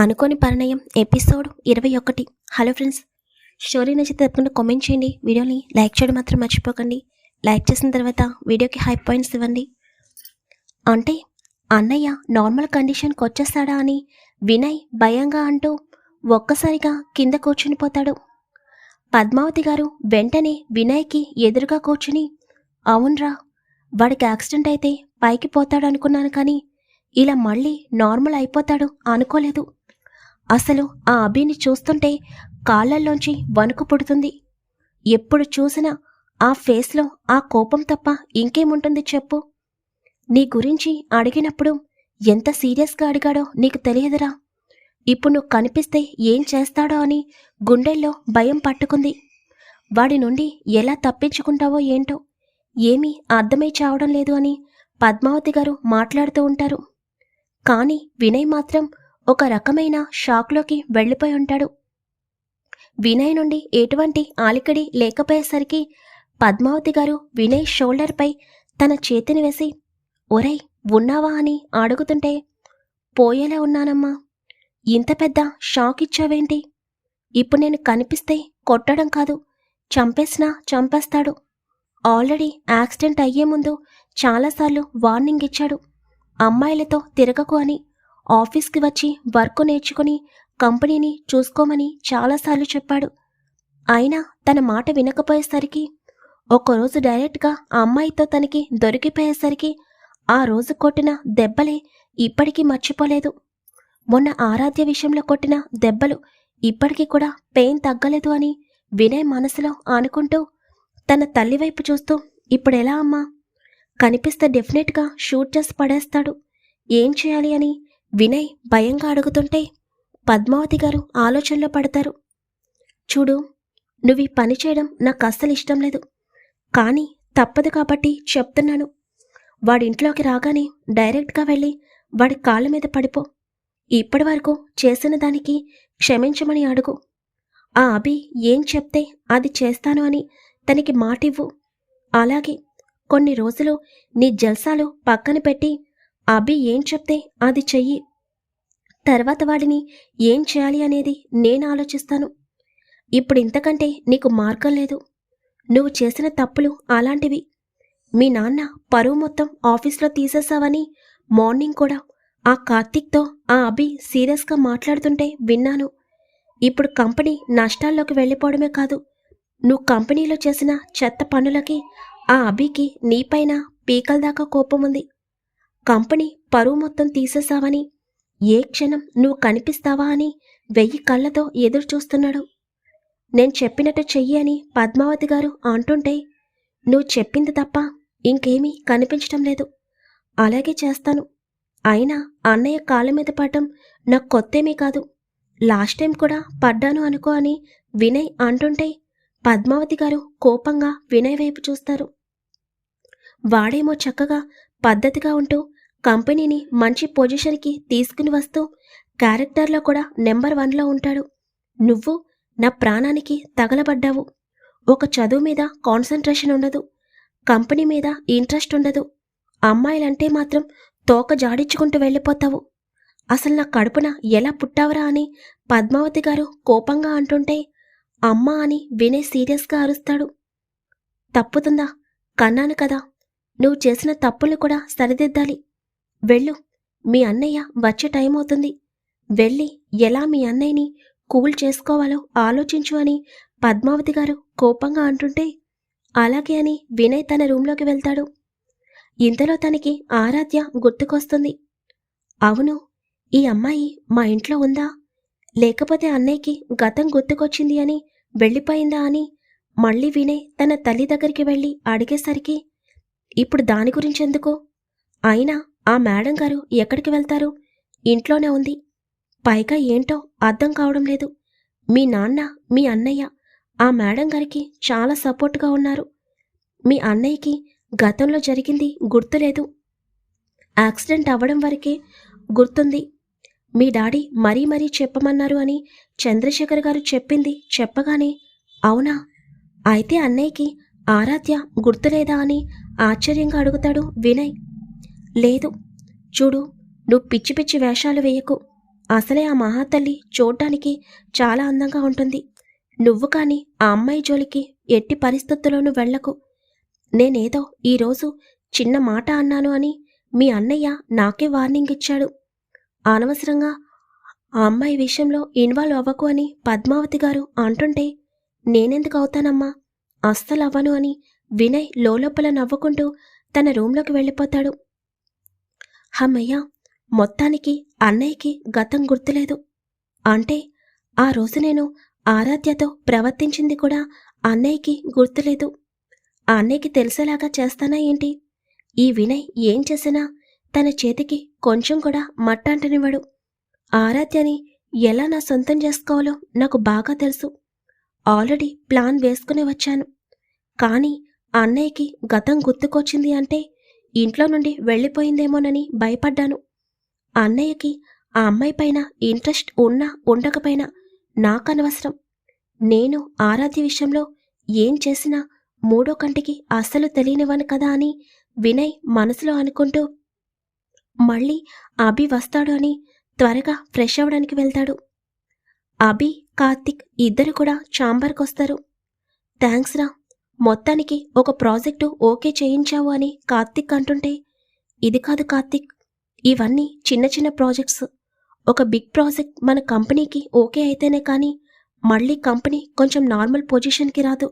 అనుకోని పరిణయం ఎపిసోడ్ ఇరవై ఒకటి. హలో ఫ్రెండ్స్ స్టోరీ నచ్చితే తప్పకుండా కామెంట్ చేయండి. వీడియోని లైక్ చేయడం మాత్రం మర్చిపోకండి. లైక్ చేసిన తర్వాత వీడియోకి హై పాయింట్స్ ఇవ్వండి. అంటే అన్నయ్య నార్మల్ కండిషన్కి వచ్చేస్తాడా అని వినయ్ భయంగా అంటూ ఒక్కసారిగా కింద కూర్చుని పోతాడు. పద్మావతి గారు వెంటనే వినయ్కి ఎదురుగా కూర్చుని అవునరా వాడికి యాక్సిడెంట్ అయితే పైకి పోతాడు అనుకున్నాను కానీ ఇలా మళ్ళీ నార్మల్ అయిపోతాడు అనుకోలేదు. అసలు ఆ అభిని చూస్తుంటే కాళ్ళల్లోంచి వణుకు పుడుతుంది. ఎప్పుడు చూసినా ఆ ఫేస్లో ఆ కోపం తప్ప ఇంకేముంటుంది చెప్పు. నీ గురించి అడిగినప్పుడు ఎంత సీరియస్గా అడిగాడో నీకు తెలియదురా. ఇప్పుడు నువ్వు కనిపిస్తే ఏం చేస్తాడో అని గుండెల్లో భయం పట్టుకుంది. వాడి నుండి ఎలా తప్పించుకుంటావో ఏంటో ఏమీ అర్థమై చావడం లేదు అని పద్మావతి గారు మాట్లాడుతూ ఉంటారు. కానీ వినయ్ మాత్రం ఒక రకమైన షాక్లోకి వెళ్ళిపోయి ఉంటాడు. వినయ్ నుండి ఎటువంటి ఆలికడి లేకపోయేసరికి పద్మావతి గారు వినయ్ షోల్డర్పై తన చేతిని వేసి ఒరేయ్ ఉన్నావా? అని అడుగుతుంటే పోయేలా ఉన్నానమ్మా. ఇంత పెద్ద షాక్ ఇచ్చావేంటి? ఇప్పుడు నేను కనిపిస్తే కొట్టడం కాదు చంపేసినా చంపేస్తాడు. ఆల్రెడీ యాక్సిడెంట్ అయ్యే ముందు చాలాసార్లు వార్నింగ్ ఇచ్చాడు. అమ్మాయిలతో తిరగకు అని ఆఫీస్కి వచ్చి వర్క్ నేర్చుకుని కంపెనీని చూసుకోమని చాలాసార్లు చెప్పాడు. అయినా తన మాట వినకపోయేసరికి ఒకరోజు డైరెక్ట్గా ఆ అమ్మాయితో తనకి దొరికిపోయేసరికి ఆ రోజు కొట్టిన దెబ్బలే ఇప్పటికీ మర్చిపోలేదు. మొన్న ఆరాధ్య విషయంలో కొట్టిన దెబ్బలు ఇప్పటికీ కూడా పెయిన్ తగ్గలేదు అని వినయ్ మనసులో అనుకుంటూ తన తల్లి వైపు చూస్తూ ఇప్పుడెలా అమ్మా? కనిపిస్తే డెఫినెట్గా షూట్ చేసి పడేస్తాడు. ఏం చేయాలి అని వినయ్ భయంగా అడుగుతుంటే పద్మావతి గారు ఆలోచనలో పడతారు. చూడు నువ్వు ఈ పని చేయడం నాకు అస్సలు ఇష్టం లేదు. కానీ తప్పదు కాబట్టి చెప్తున్నాను. వాడింట్లోకి రాగానే డైరెక్ట్గా వెళ్ళి వాడి కాళ్ళ మీద పడిపో. ఇప్పటి వరకు చేసిన దానికి క్షమించమని అడుగు. ఆ అభి ఏం చెప్తే అది చేస్తాను అని తనకి మాటివ్వు. అలాగే కొన్ని రోజులు నీ జల్సాలు పక్కన పెట్టి అభి ఏం చెప్తే అది చెయ్యి. తర్వాత వాడిని ఏం చేయాలి అనేది నేను ఆలోచిస్తాను. ఇప్పుడు ఇంతకంటే నీకు మార్గం లేదు. నువ్వు చేసిన తప్పులు అలాంటివి. మీ నాన్న పరువు మొత్తం ఆఫీస్లో తీసేసావని మార్నింగ్ కూడా ఆ కార్తీక్తో ఆ అభి సీరియస్గా మాట్లాడుతుంటే విన్నాను. ఇప్పుడు కంపెనీ నష్టాల్లోకి వెళ్ళిపోవడమే కాదు. నువ్వు కంపెనీలో చేసిన చెత్త పనులకి ఆ అభికి నీపైన పీకల దాకా కోపం ఉంది. కంపెనీ పరువు మొత్తం తీసేసావని ఏ క్షణం నువ్వు కనిపిస్తావా అని వెయ్యి కళ్ళతో ఎదురు చూస్తున్నాడు నేను చెప్పినట్టు చెయ్యి అని పద్మావతి గారు అంటుంటే నువ్వు చెప్పింది తప్ప ఇంకేమీ కనిపించటం లేదు. అలాగే చేస్తాను. అయినా అన్నయ్య కాళ్ళ మీద పడటం నాకు కొత్తేమీ కాదు. లాస్ట్ టైం కూడా పడ్డాను అనుకో అని వినయ్ అంటుంటే పద్మావతి గారు కోపంగా వినయ్ వైపు చూస్తారు. వాడేమో చక్కగా పద్ధతిగా ఉంటూ కంపెనీని మంచి పొజిషన్కి తీసుకుని వస్తూ క్యారెక్టర్లో కూడా నెంబర్ వన్లో ఉంటాడు. నువ్వు నా ప్రాణానికి తగలబడ్డావు. ఒక చదువు మీద కాన్సన్ట్రేషన్ ఉండదు. కంపెనీ మీద ఇంట్రెస్ట్ ఉండదు. అమ్మాయిలంటే మాత్రం తోక జాడించుకుంటూ వెళ్ళిపోతావు. అసలు నా కడుపున ఎలా పుట్టావరా అని పద్మావతి గారు కోపంగా అంటుంటే అమ్మ అని వినే సీరియస్గా అరుస్తాడు. తప్పుతుందా? కన్నాను కదా. నువ్వు చేసిన తప్పులు కూడా సరిదిద్దాలి. వెళ్ళు. మీ అన్నయ్య వచ్చే టైం అవుతుంది. వెళ్ళి ఎలా మీ అన్నయ్యని కూల్ చేసుకోవాలో ఆలోచించు అని పద్మావతి గారు కోపంగా అంటుంటే అలాగే అని వినయ్ తన రూంలోకి వెళ్తాడు. ఇంతలో తనకి ఆరాధ్య గుర్తుకొస్తుంది. అవును ఈ అమ్మాయి మా ఇంట్లో ఉందా? లేకపోతే అన్నయ్యకి గతం గుర్తుకొచ్చింది అని వెళ్ళిపోయిందా అని మళ్ళీ వినయ్ తన తల్లి దగ్గరికి వెళ్ళి అడిగేసరికి ఇప్పుడు దాని గురించి ఎందుకు అయినా ఆ మేడం గారు ఎక్కడికి వెళ్తారు? ఇంట్లోనే ఉంది. పైగా ఏంటో అర్థం కావడం లేదు. మీ నాన్న మీ అన్నయ్య ఆ మేడం గారికి చాలా సపోర్ట్గా ఉన్నారు. మీ అన్నయ్యకి గతంలో జరిగింది గుర్తులేదు యాక్సిడెంట్ అవ్వడం వరకే గుర్తుంది. మీ డాడీ మరీ మరీ చెప్పమన్నారు అని చంద్రశేఖర్ గారు చెప్పింది చెప్పగానే అవునా? అయితే అన్నయ్యకి ఆరాధ్య గుర్తులేదా అని ఆశ్చర్యంగా అడుగుతాడు వినయ్. లేదు. చూడు నువ్వు పిచ్చి పిచ్చి వేషాలు వేయకు. అసలే ఆ మహాతల్లి చూడ్డానికి చాలా అందంగా ఉంటుంది. నువ్వు కాని ఆ అమ్మాయి జోలికి ఎట్టి పరిస్థితుల్లోనూ వెళ్ళకు నేనేదో ఈరోజు చిన్న మాట అన్నాను అని మీ అన్నయ్య నాకే వార్నింగ్ ఇచ్చాడు. అనవసరంగా ఆ అమ్మాయి విషయంలో ఇన్వాల్వ్ అవ్వకు అని పద్మావతి గారు అంటుంటే నేనెందుకు అవుతానమ్మా? అస్సలు అవ్వను అని వినయ్ లోలోపల నవ్వుకుంటూ తన రూంలోకి వెళ్ళిపోతాడు. హమ్మయ్య మొత్తానికి అన్నయ్యకి గతం గుర్తులేదు. అంటే ఆ రోజు నేను ఆరాధ్యతో ప్రవర్తించింది కూడా అన్నయ్యకి గుర్తులేదు. ఆ అన్నయ్యకి తెలిసేలాగా చేస్తానా ఏంటి? ఈ వినయ్ ఏం చేసినా తన చేతికి కొంచెం కూడా మట్టంటనివాడు ఆరాధ్యని ఎలా నా సొంతం చేసుకోవాలో నాకు బాగా తెలుసు. ఆల్రెడీ ప్లాన్ వేసుకుని వచ్చాను. కానీ అన్నయ్యకి గతం గుర్తుకొచ్చింది అంటే ఇంట్లో నుండి వెళ్ళిపోయిందేమోనని భయపడ్డాను. అన్నయ్యకి ఆ అమ్మాయి పైన ఇంట్రెస్ట్ ఉన్నా ఉండకపోయినా నాకనవసరం. నేను ఆరాధ్య విషయంలో ఏం చేసినా మూడో కంటికి అస్సలు తెలియనివాను కదా అని వినయ్ మనసులో అనుకుంటూ మళ్ళీ అభి వస్తాడు అని త్వరగా ఫ్రెష్ అవ్వడానికి వెళ్తాడు. అభి కార్తిక్ ఇద్దరు కూడా ఛాంబర్కొస్తారు థ్యాంక్స్ రా. మొత్తానికి ఒక ప్రాజెక్టు ఓకే చేయించావు అని కార్తిక్ అంటుంటే ఇది కాదు కార్తిక్. ఇవన్నీ చిన్న చిన్న ప్రాజెక్ట్స్. ఒక బిగ్ ప్రాజెక్ట్ మన కంపెనీకి ఓకే అయితేనే కానీ మళ్ళీ కంపెనీ కొంచెం నార్మల్ పొజిషన్కి రాదు.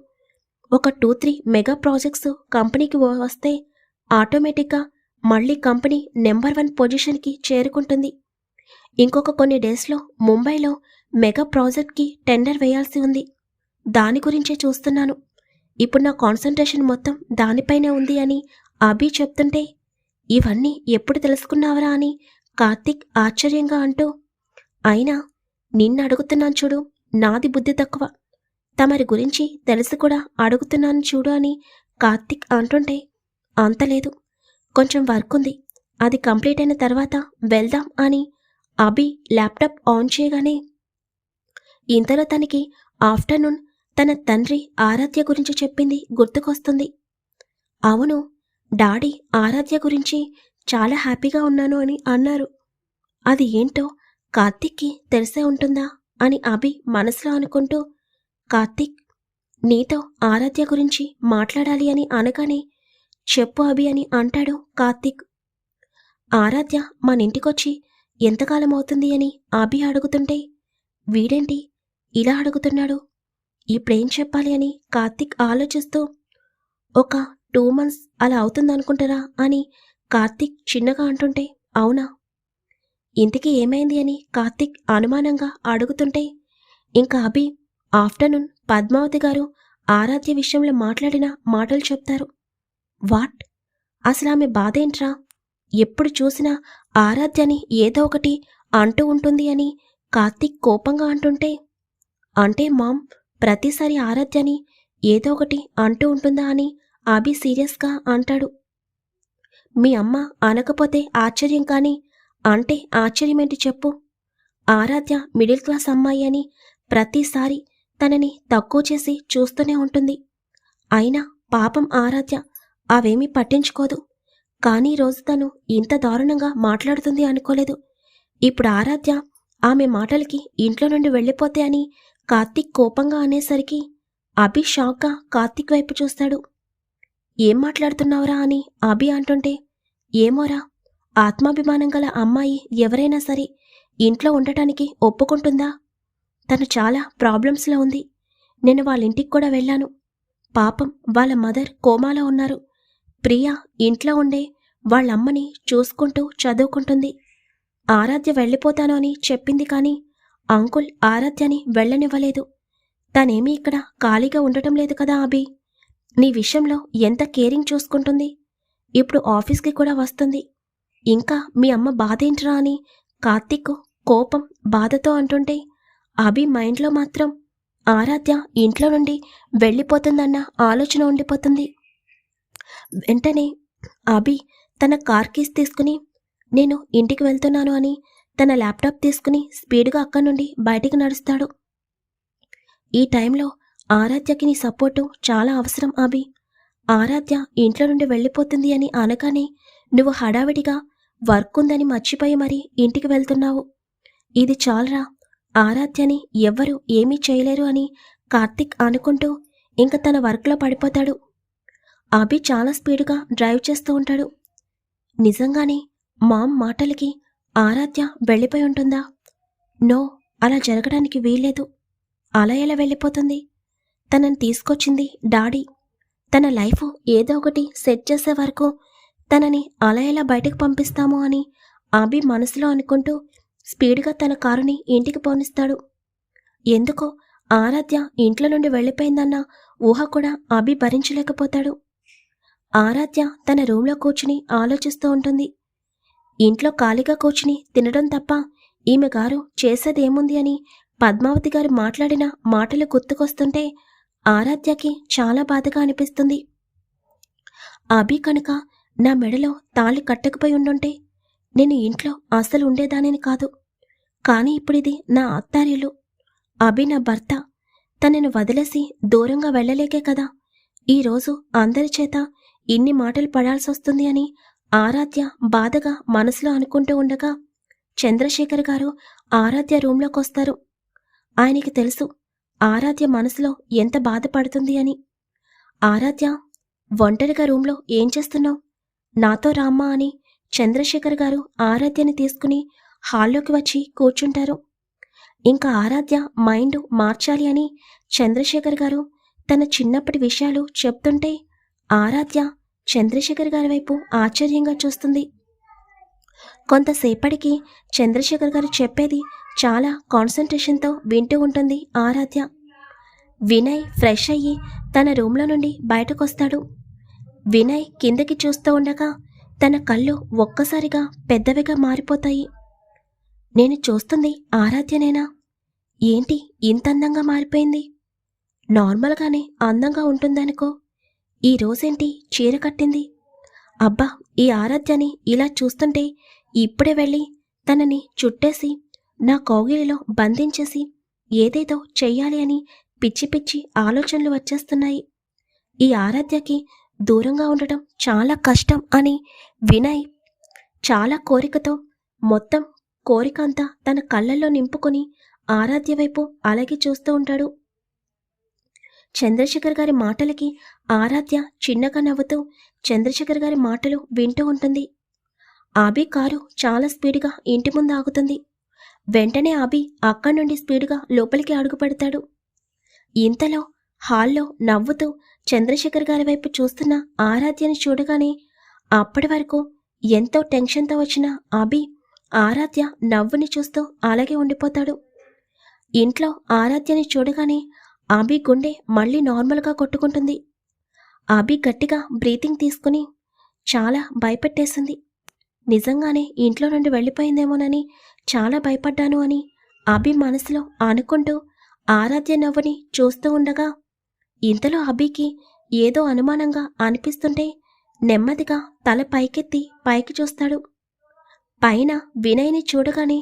ఒక టూ త్రీ మెగా ప్రాజెక్ట్స్ కంపెనీకి వస్తే ఆటోమేటిక్గా మళ్ళీ కంపెనీ నెంబర్ వన్ పొజిషన్కి చేరుకుంటుంది. ఇంకొక కొన్ని డేస్లో ముంబైలో మెగా ప్రాజెక్ట్కి టెండర్ వేయాల్సి ఉంది. దాని గురించే చూస్తున్నాను. ఇప్పుడు నా కాన్సన్ట్రేషన్ మొత్తం దానిపైనే ఉంది అని అభి చెప్తుంటే ఇవన్నీ ఎప్పుడు తెలుసుకున్నావరా అని కార్తిక్ ఆశ్చర్యంగా అంటూ అయినా నిన్ను అడుగుతున్నాను చూడు నాది బుద్ధి తక్కువ. తమరి గురించి తెలిసి కూడా అడుగుతున్నాను చూడు అని కార్తిక్ అంటుంటే అంతలేదు కొంచెం వర్క్ ఉంది. అది కంప్లీట్ అయిన తర్వాత వెళ్దాం అని అభి ల్యాప్టాప్ ఆన్ చేయగానే ఇంతలో తనకి ఆఫ్టర్నూన్ తన తండ్రి ఆరాధ్య గురించి చెప్పింది గుర్తుకొస్తుంది. అవును డాడీ ఆరాధ్య గురించి చాలా హ్యాపీగా ఉన్నాను అని అన్నారు. అది ఏంటో కార్తిక్కి తెలిసే ఉంటుందా అని అభి మనసులో అనుకుంటూ కార్తిక్ నీతో ఆరాధ్య గురించి మాట్లాడాలి అని అనగానే చెప్పు అభి అని అంటాడు కార్తిక్. ఆరాధ్య మన ఇంటికొచ్చి ఎంతకాలం అవుతుంది అని అభి అడుగుతుంటే వీడేంటి ఇలా అడుగుతున్నాడు? ఇప్పుడేం చెప్పాలి అని కార్తిక్ ఆలోచిస్తూ ఒక టూ మంత్స్ అలా అవుతుందనుకుంటారా? అని కార్తిక్ చిన్నగా అంటుంటే అవునా? ఇంతకీ ఏమైంది? అని కార్తిక్ అనుమానంగా అడుగుతుంటే ఇంకా అభి ఆఫ్టర్నూన్ పద్మావతి గారు ఆరాధ్య విషయంలో మాట్లాడిన మాటలు చెప్తారు. వాట్? అసలు ఆమె బాధేంట్రా ఎప్పుడు చూసినా ఆరాధ్యని ఏదో ఒకటి అంటూ ఉంటుంది అని కార్తిక్ కోపంగా అంటుంటే అంటే మామ్ ప్రతిసారి ఆరాధ్యని ఏదో ఒకటి అంటూ ఉంటుందా అని అభి సీరియస్గా అంటాడు. మీ అమ్మ అనకపోతే ఆశ్చర్యం కానీ అంటే ఆశ్చర్యమేంటి చెప్పు. ఆరాధ్య మిడిల్ క్లాస్ అమ్మాయి అని ప్రతిసారి తనని తక్కువ చేసి చూస్తూనే ఉంటుంది. అయినా పాపం ఆరాధ్య అవేమీ పట్టించుకోదు. కానీ రోజు తను ఇంత దారుణంగా మాట్లాడుతుంది అనుకోలేదు. ఇప్పుడు ఆరాధ్య ఆమె మాటలకి ఇంట్లో నుండి వెళ్ళిపోతే అని కార్తిక్ కోపంగా అనేసరికి అభి షాక్గా కార్తిక్ వైపు చూస్తాడు. ఏం మాట్లాడుతున్నావురా అని అభి అంటుంటే ఏమోరా ఆత్మాభిమానం గల అమ్మాయి ఎవరైనా సరే ఇంట్లో ఉండటానికి ఒప్పుకుంటుందా? తను చాలా ప్రాబ్లమ్స్లో ఉంది. నేను వాళ్ళ ఇంటికి కూడా వెళ్ళాను. పాపం వాళ్ళ మదర్ కోమాలో ఉన్నారు. ప్రియా ఇంట్లో ఉండే వాళ్ళమ్మని చూసుకుంటూ చదువుకుంటుంది. ఆరాధ్య వెళ్ళిపోతాను అని చెప్పింది కానీ అంకుల్ ఆరాధ్యని వెళ్ళనివ్వలేదు. తనేమీ ఇక్కడ ఖాళీగా ఉండటం లేదు కదా అభి? నీ విషయంలో ఎంత కేరింగ్ చూసుకుంటుంది? ఇప్పుడు ఆఫీస్కి కూడా వస్తుంది. ఇంకా మీ అమ్మ బాధేంట్రా అని కార్తీక్ కోపం బాధతో అంటుంటే అభి మైండ్లో మాత్రం ఆరాధ్య ఇంట్లో నుండి వెళ్ళిపోతుందన్న ఆలోచన ఉండిపోతుంది. వెంటనే అభి తన కార్ కీస్ తీసుకుని నేను ఇంటికి వెళ్తున్నాను అని తన ల్యాప్టాప్ తీసుకుని స్పీడ్గా అక్కడి నుండి బయటికి నడుస్తాడు. ఈ టైంలో ఆరాధ్యకి నీ సపోర్టు చాలా అవసరం అభి. ఆరాధ్య ఇంట్లో నుండి వెళ్ళిపోతుంది అని అనగానే నువ్వు హడావిడిగా వర్క్ ఉందని మర్చిపోయి మరీ ఇంటికి వెళ్తున్నావు. ఇది చాలరా? ఆరాధ్యని ఎవ్వరూ ఏమీ చేయలేరు అని కార్తిక్ అనుకుంటూ ఇంక తన వర్క్లో పడిపోతాడు. అభి చాలా స్పీడ్గా డ్రైవ్ చేస్తూ ఉంటాడు. నిజంగానే మామ్ మాటలకి ఆరాధ్య వెళ్ళిపోయి ఉంటుందా? నో అలా జరగడానికి వీల్లేదు. అలా ఎలా వెళ్ళిపోతుంది? తనని తీసుకొచ్చింది డాడీ. తన లైఫ్ ఏదో ఒకటి సెట్ చేసే వరకు తనని అలా ఎలా బయటకు పంపిస్తామో అని అభి మనసులో అనుకుంటూ స్పీడ్గా తన కారుని ఇంటికి పోనిస్తాడు. ఎందుకో ఆరాధ్య ఇంట్లో నుండి వెళ్ళిపోయిందన్న ఊహ కూడా అభి భరించలేకపోతాడు. ఆరాధ్య తన రూమ్లో కూర్చుని ఆలోచిస్తూ ఉంటుంది. ఇంట్లో ఖాళీగా కూర్చుని తినడం తప్ప ఈమె గారు చేసేదేముంది అని పద్మావతి గారు మాట్లాడిన మాటలు గుర్తుకొస్తుంటే ఆరాధ్యకి చాలా బాధగా అనిపిస్తుంది. అభి కనుక నా మెడలో తాళి కట్టకపోయి ఉండుంటే నేను ఇంట్లో అసలు ఉండేదానిని కాదు. కానీ ఇప్పుడిది నా అత్తారిల్లు. అభి నా భర్త. తనను వదిలేసి దూరంగా వెళ్ళలేకే కదా. ఈరోజు అందరి చేత ఇన్ని మాటలు పడాల్సి వస్తుంది అని ఆరాధ్య బాధగా మనసులో అనుకుంటూ ఉండగా చంద్రశేఖర్ గారు ఆరాధ్య రూంలోకి వస్తారు. ఆయనకి తెలుసు ఆరాధ్య మనసులో ఎంత బాధపడుతుంది అని. ఆరాధ్య ఒంటరిగా రూంలో ఏం చేస్తున్నావు? నాతో రామ్మా అని చంద్రశేఖర్ గారు ఆరాధ్యని తీసుకుని హాల్లోకి వచ్చి కూర్చుంటారు. ఇంకా ఆరాధ్య మైండ్ మార్చాలి అని చంద్రశేఖర్ గారు తన చిన్నప్పటి విషయాలు చెప్తుంటే ఆరాధ్య చంద్రశేఖర్ గారి వైపు ఆశ్చర్యంగా చూస్తుంది. కొంతసేపటికి చంద్రశేఖర్ గారు చెప్పేది చాలా కాన్సన్ట్రేషన్తో వింటూ ఉంటుంది ఆరాధ్య. వినయ్ ఫ్రెష్ అయ్యి తన రూమ్లో నుండి బయటకొస్తాడు. వినయ్ కిందకి చూస్తూ ఉండగా తన కళ్ళు ఒక్కసారిగా పెద్దవిగా మారిపోతాయి. నేను చూస్తుంది ఆరాధ్యనేనా? ఏంటి ఇంత అందంగా మారిపోయింది? నార్మల్గానే అందంగా ఉంటుందనుకో. ఈ రోజేంటి చీర కట్టింది? అబ్బా ఈ ఆరాధ్యని ఇలా చూస్తుంటే ఇప్పుడే వెళ్ళి తనని చుట్టేసి నా కౌగిలిలో బంధించేసి ఏదేదో చెయ్యాలి అని పిచ్చి పిచ్చి ఆలోచనలు వచ్చేస్తున్నాయి. ఈ ఆరాధ్యకి దూరంగా ఉండటం చాలా కష్టం అని వినయ్ చాలా కోరికతో మొత్తం కోరిక అంతా తన కళ్ళల్లో నింపుకొని ఆరాధ్య వైపు అలాగే చూస్తూ ఉంటాడు. చంద్రశేఖర్ గారి మాటలకి ఆరాధ్య చిన్నగా నవ్వుతూ చంద్రశేఖర్ గారి మాటలు వింటూ ఉంటుంది. ఆబి కారు చాలా స్పీడ్గా ఇంటి ముందు ఆగుతుంది. వెంటనే ఆబి అక్కడి నుండి స్పీడ్గా లోపలికి అడుగుపెడతాడు ఇంతలో హాల్లో నవ్వుతూ చంద్రశేఖర్ గారి వైపు చూస్తున్న ఆరాధ్యని చూడగానే అప్పటి వరకు ఎంతో టెన్షన్తో వచ్చిన అభి ఆరాధ్య నవ్వుని చూస్తూ అలాగే ఉండిపోతాడు. ఇంట్లో ఆరాధ్యని చూడగానే అభి గుండె మళ్ళీ నార్మల్గా కొట్టుకుంటుంది. అభి గట్టిగా బ్రీతింగ్ తీసుకుని చాలా భయపెట్టేసింది. నిజంగానే ఇంట్లో నుండి వెళ్ళిపోయిందేమోనని చాలా భయపడ్డాను అని అభి మనసులో అనుకుంటూ ఆరాధ్య నవ్వుని చూస్తూ ఉండగా ఇంతలో అభికి ఏదో అనుమానంగా అనిపిస్తుంటే నెమ్మదిగా తల పైకెత్తి పైకి చూస్తాడు. పైన వినయ్ని చూడగానే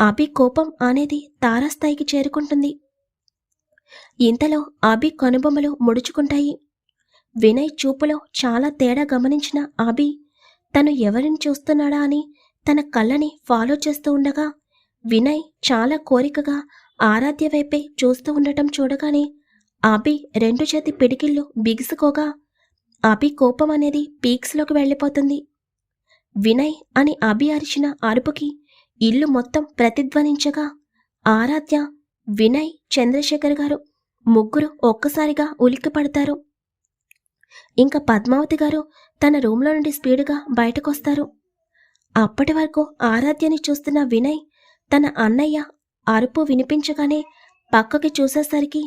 అభి కోపం అనేది తారాస్థాయికి చేరుకుంటుంది. ఇంతలో అభి కనుబొమ్మలు ముడుచుకుంటాయి. వినయ్ చూపులో చాలా తేడా గమనించిన అభి తను ఎవరిని చూస్తున్నాడా అని తన కళ్ళని ఫాలో చేస్తూ ఉండగా వినయ్ చాలా కోరికగా ఆరాధ్య వైపే చూస్తూ ఉండటం చూడగానే అభి రెండు చేతి పిడికిళ్ళు బిగుసుకోగా అభి కోపం అనేది పీక్స్లోకి వెళ్ళిపోతుంది. వినయ్ అని అభి అరిచిన అరుపుకి ఇల్లు మొత్తం ప్రతిధ్వనించగా ఆరాధ్య వినయ్ చంద్రశేఖర్ గారు ముగ్గురు ఒక్కసారిగా ఉలిక్కి పడతారు ఇంకా పద్మావతి గారు తన రూమ్లో నుండి స్పీడ్గా బయటకొస్తారు. అప్పటి వరకు ఆరాధ్యని చూస్తున్న వినయ్ తన అన్నయ్య అరుపు వినిపించగానే పక్కకి చూసేసరికి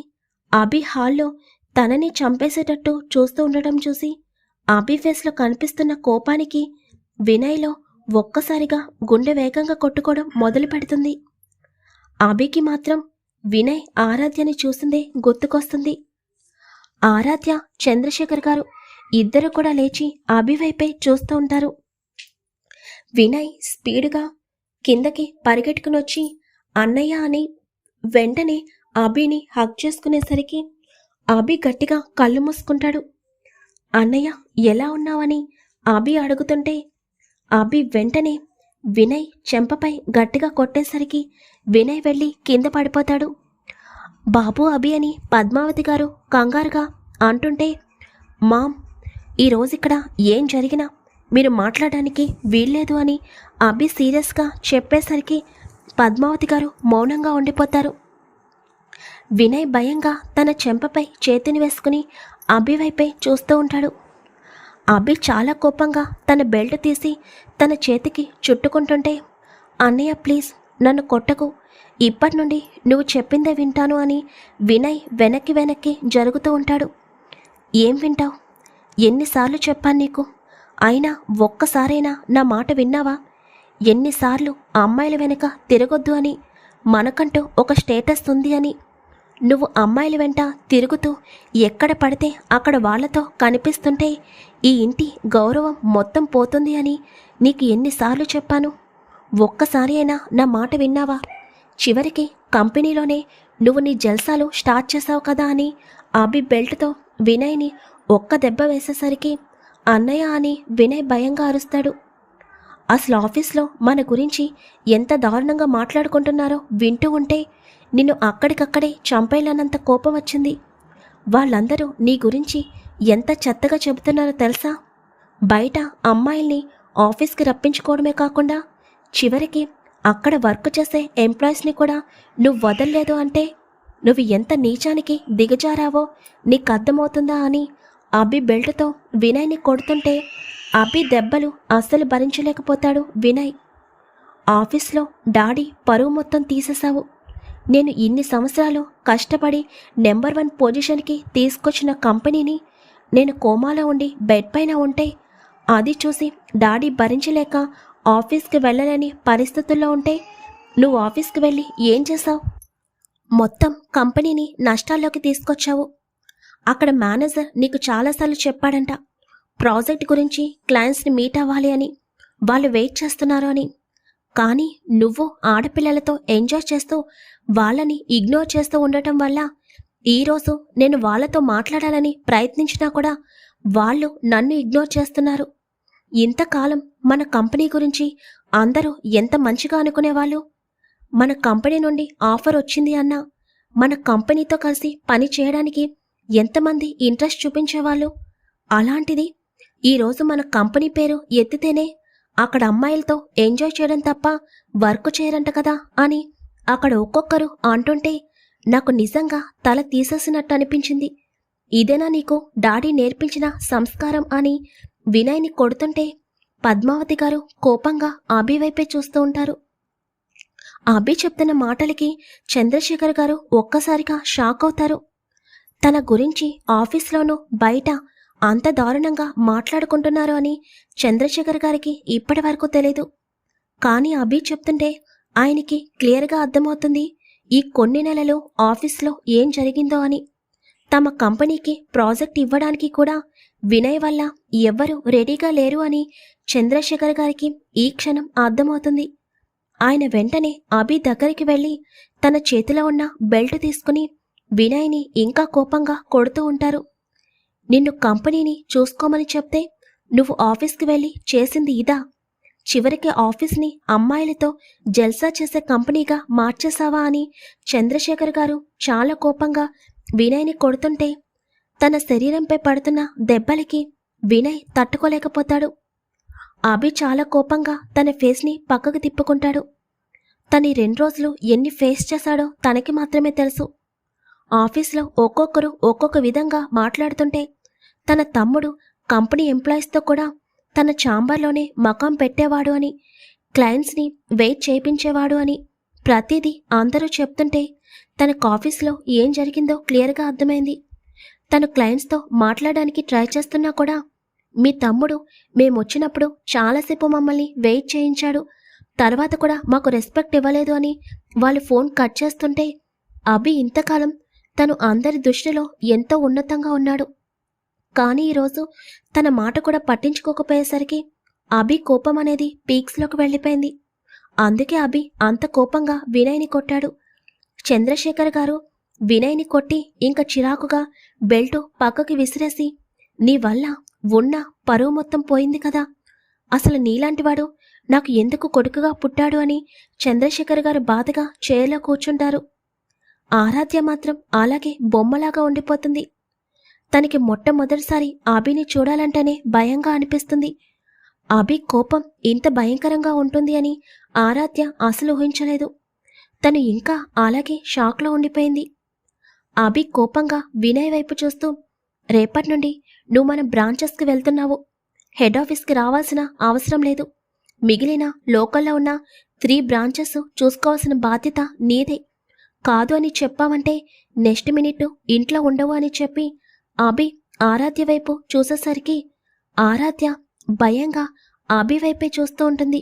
అభి హాల్లో తనని చంపేసేటట్టు చూస్తూ ఉండటం చూసి అభి ఫేస్లో కనిపిస్తున్న కోపానికి వినయ్లో ఒక్కసారిగా గుండె వేగంగా కొట్టుకోవడం మొదలు పెడుతుంది అభికి మాత్రం వినయ్ ఆరాధ్యని చూసిందే గుర్తుకొస్తుంది. ఆరాధ్య చంద్రశేఖర్ గారు ఇద్దరు కూడా లేచి అభివైపే చూస్తూ ఉంటారు. వినయ్ స్పీడ్గా కిందకి పరిగెట్టుకుని వచ్చి అన్నయ్య అని వెంటనే అభిని హక్ చేసుకునేసరికి అభి గట్టిగా కళ్ళు మూసుకుంటాడు. అన్నయ్య ఎలా ఉన్నావని అభి అడుగుతుంటే అభి వెంటనే వినయ్ చెంపపై గట్టిగా కొట్టేసరికి వినయ్ వెళ్ళి కింద పడిపోతాడు. బాబు అభి అని పద్మావతి గారు కంగారుగా అంటుంటే మామ్ ఈరోజు ఇక్కడ ఏం జరిగినా మీరు మాట్లాడడానికి వీల్లేదు అని అభి సీరియస్గా చెప్పేసరికి పద్మావతి గారు మౌనంగా ఉండిపోతారు. వినయ్ భయంగా తన చెంపపై చేతిని వేసుకుని అభి వైపే చూస్తూ ఉంటాడు. అభి చాలా కోపంగా తన బెల్ట్ తీసి తన చేతికి చుట్టుకుంటుంటే అన్నయ్య ప్లీజ్ నన్ను కొట్టకు. ఇప్పటి నుండి నువ్వు చెప్పిందే వింటాను అని వినయ్ వెనక్కి వెనక్కి జరుగుతూ ఉంటాడు. ఏం వింటావు? ఎన్నిసార్లు చెప్పాను నీకు? అయినా ఒక్కసారైనా నా మాట విన్నావా? ఎన్నిసార్లు అమ్మాయిల వెనక తిరగొద్దు అని మనకంటూ ఒక స్టేటస్ ఉంది అని నువ్వు అమ్మాయిల వెంట తిరుగుతూ ఎక్కడ పడితే అక్కడ వాళ్ళతో కనిపిస్తుంటే ఈ ఇంటి గౌరవం మొత్తం పోతుంది అని నీకు ఎన్నిసార్లు చెప్పాను? ఒక్కసారి అయినా నా మాట విన్నావా? చివరికి కంపెనీలోనే నువ్వు నీ జల్సాలు స్టార్ట్ చేసావు కదా అని అభి బెల్ట్తో వినయ్ని ఒక్క దెబ్బ వేసేసరికి అన్నయ్య అని వినయ్ భయంగా అరుస్తాడు. అసలు ఆఫీస్లో మన గురించి ఎంత దారుణంగా మాట్లాడుకుంటున్నారో వింటూ ఉంటే నిన్ను అక్కడికక్కడే చంపేలానంత కోపం వచ్చింది. వాళ్ళందరూ నీ గురించి ఎంత చెత్తగా చెబుతున్నారో తెలుసా? బయట అమ్మాయిల్ని ఆఫీస్కి రప్పించుకోవడమే కాకుండా చివరికి అక్కడ వర్క్ చేసే ఎంప్లాయీస్ని కూడా నువ్వు వదలలేదు అంటే నువ్వు ఎంత నీచానికి దిగజారావో నీకు అర్థమవుతుందా అని అభి బెల్ట్తో వినయ్ని కొడుతుంటే అభి దెబ్బలు అస్సలు భరించలేకపోతాడు వినయ్. ఆఫీస్లో డాడీ పరువు మొత్తం తీసేశావు. నేను ఇన్ని సంవత్సరాలు కష్టపడి నెంబర్ వన్ పొజిషన్కి తీసుకొచ్చిన కంపెనీని నేను కోమాలో ఉండి బెడ్ పైన ఉంటే అది చూసి డాడీ భరించలేక ఆఫీస్కి వెళ్ళలేని పరిస్థితుల్లో ఉంటే నువ్వు ఆఫీస్కి వెళ్ళి ఏం చేశావు? మొత్తం కంపెనీని నష్టాల్లోకి తీసుకొచ్చావు. అక్కడ మేనేజర్ నీకు చాలాసార్లు చెప్పాడంట ప్రాజెక్ట్ గురించి క్లయింట్స్ని మీట్ అవ్వాలి అని వాళ్ళు వెయిట్ చేస్తున్నారు అని. కానీ నువ్వు ఆడపిల్లలతో ఎంజాయ్ చేస్తూ వాళ్ళని ఇగ్నోర్ చేస్తూ ఉండటం వల్ల ఈరోజు నేను వాళ్ళతో మాట్లాడాలని ప్రయత్నించినా కూడా వాళ్ళు నన్ను ఇగ్నోర్ చేస్తున్నారు. ఇంతకాలం మన కంపెనీ గురించి అందరూ ఎంత మంచిగా అనుకునేవాళ్ళు? మన కంపెనీ నుండి ఆఫర్ వచ్చింది అన్నా మన కంపెనీతో కలిసి పని చేయడానికి ఎంతమంది ఇంట్రెస్ట్ చూపించేవాళ్ళు? అలాంటిది ఈరోజు మన కంపెనీ పేరు ఎత్తితేనే అక్కడ అమ్మాయిలతో ఎంజాయ్ చేయడం తప్ప వర్క్ చేయరంట కదా అని అక్కడ ఒక్కొక్కరు అంటుంటే నాకు నిజంగా తల తీసేసినట్టు అనిపించింది ఇదేనా నీకు డాడీ నేర్పించిన సంస్కారం అని వినయ్ని కొడుతుంటే పద్మావతి గారు కోపంగా అభి వైపే చూస్తూ ఉంటారు. అభి చెప్తున్న మాటలకి చంద్రశేఖర్ గారు ఒక్కసారిగా షాక్ అవుతారు. తన గురించి ఆఫీస్లోనూ బయట అంత దారుణంగా మాట్లాడుకుంటున్నారు అని చంద్రశేఖర్ గారికి ఇప్పటి వరకు తెలీదు. కానీ అభి చెప్తుంటే ఆయనకి క్లియర్గా అర్థమవుతుంది. ఈ కొన్ని నెలలు ఆఫీస్లో ఏం జరిగిందో అని. తమ కంపెనీకి ప్రాజెక్ట్ ఇవ్వడానికి కూడా వినయ్ వల్ల ఎవ్వరూ రెడీగా లేరు అని చంద్రశేఖర్ గారికి ఈ క్షణం అర్థమవుతుంది. ఆయన వెంటనే అభి దగ్గరికి వెళ్ళి తన చేతిలో ఉన్న బెల్ట్ తీసుకుని వినయ్ని ఇంకా కోపంగా కొడుతూ ఉంటారు. నిన్ను కంపెనీని చూసుకోమని చెప్తే నువ్వు ఆఫీస్కి వెళ్ళి చేసింది ఇదా? చివరికి ఆఫీస్ని అమ్మాయిలతో జల్సా చేసే కంపెనీగా మార్చేశావా అని చంద్రశేఖర్ గారు చాలా కోపంగా వినయ్ని కొడుతుంటే తన శరీరంపై పడుతున్న దెబ్బలకి వినయ్ తట్టుకోలేకపోతాడు. అభి చాలా కోపంగా తన ఫేస్ని పక్కకు తిప్పుకుంటాడు. తను రెండు రోజులు ఎన్ని ఫేస్ చేశాడో తనకి మాత్రమే తెలుసు. ఆఫీస్లో ఒక్కొక్కరు ఒక్కొక్క విధంగా మాట్లాడుతుంటే తన తమ్ముడు కంపెనీ ఎంప్లాయీస్తో కూడా తన ఛాంబర్లోనే మకాం పెట్టేవాడు అని క్లయింట్స్ని వెయిట్ చేయించేవాడు అని ప్రతిదీ అందరూ చెప్తుంటే తనకు ఆఫీస్లో ఏం జరిగిందో క్లియర్గా అర్థమైంది. తను క్లయింట్స్తో మాట్లాడడానికి ట్రై చేస్తున్నా కూడా మీ తమ్ముడు మేమొచ్చినప్పుడు చాలాసేపు మమ్మల్ని వెయిట్ చేయించాడు. తర్వాత కూడా మాకు రెస్పెక్ట్ ఇవ్వలేదు అని వాళ్ళు ఫోన్ కట్ చేస్తుంటే అభి ఇంతకాలం తను అందరి దృష్టిలో ఎంతో ఉన్నతంగా ఉన్నాడు. కానీ ఈరోజు తన మాట కూడా పట్టించుకోకపోయేసరికి అభి కోపం అనేది పీక్స్లోకి వెళ్ళిపోయింది. అందుకే అభి అంత కోపంగా వినయ్ని కొట్టాడు. చంద్రశేఖర్ గారు వినయ్ని కొట్టి ఇంకా చిరాకుగా బెల్టు పక్కకి విసిరేసి నీ వల్ల ఉన్న పరువు మొత్తం పోయింది కదా. అసలు నీలాంటివాడు నాకు ఎందుకు కొడుకుగా పుట్టాడు అని చంద్రశేఖర్ గారు బాధగా చేయలో కూర్చుంటారు. ఆరాధ్య మాత్రం అలాగే బొమ్మలాగా ఉండిపోతుంది. తనకి మొట్టమొదటిసారి ఆబీని చూడాలంటేనే భయంగా అనిపిస్తుంది. అభి కోపం ఇంత భయంకరంగా ఉంటుంది అని ఆరాధ్య అసలు ఊహించలేదు. తను ఇంకా అలాగే షాక్లో ఉండిపోయింది. అభి కోపంగా వినయ్ వైపు చూస్తూ రేపటి నుండి నువ్వు మన బ్రాంచెస్కి వెళ్తున్నావు. హెడ్ ఆఫీస్కి రావాల్సిన అవసరం లేదు. మిగిలిన లోకల్లో ఉన్న త్రీ బ్రాంచెస్ చూసుకోవాల్సిన బాధ్యత నీదే. కాదు అని చెప్పావంటే నెక్స్ట్ మినిట్ ఇంట్లో ఉండవు అని చెప్పి అభి ఆరాధ్య వైపు చూసేసరికి ఆరాధ్య భయంగా అభి వైపే చూస్తూ ఉంటుంది.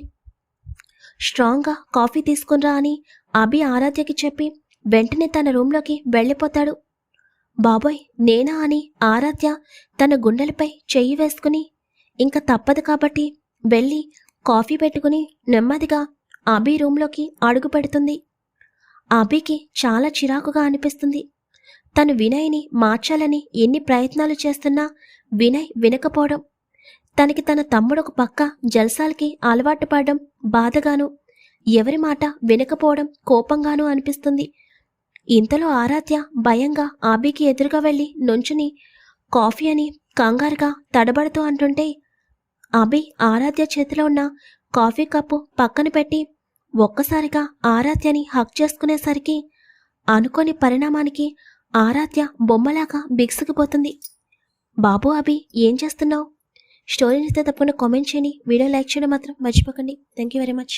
స్ట్రాంగ్గా కాఫీ తీసుకునిరా అని అభి ఆరాధ్యకి చెప్పి వెంటనే తన రూంలోకి వెళ్ళిపోతాడు. బాబోయ్ నేనా అని ఆరాధ్య తన గుండెలపై చెయ్యి వేసుకుని ఇంకా తప్పదు కాబట్టి వెళ్ళి కాఫీ పెట్టుకుని నెమ్మదిగా అభి రూంలోకి అడుగు పెడుతుంది. అభికి చాలా చిరాకుగా అనిపిస్తుంది. తను వినయ్ని మార్చాలని ఎన్ని ప్రయత్నాలు చేస్తున్నా వినయ్ వినకపోవడం. తనకి తన తమ్ముడు ఒక పక్క జల్సాలకి అలవాటు పడడం బాధగాను ఎవరి మాట వినకపోవడం కోపంగానూ అనిపిస్తుంది. ఇంతలో ఆరాధ్య భయంగా ఆబీకి ఎదురుగా వెళ్ళి నుంచుని కాఫీ అని కంగారుగా తడబడుతూ అంటుంటే అభి ఆరాధ్య చేతిలో ఉన్న కాఫీ కప్పు పక్కన పెట్టి ఒక్కసారిగా ఆరాధ్యని హక్ చేసుకునేసరికి అనుకోని పరిణామానికి ఆరాధ్య బొమ్మలాగా బిగుసుకుపోతుంది. బాబు అభి ఏం చేస్తున్నావు? స్టోరీ నచ్చితే తప్పకుండా కామెంట్ చేయండి. వీడియో లైక్ చేయడం మాత్రం మర్చిపోకండి. Thank you very much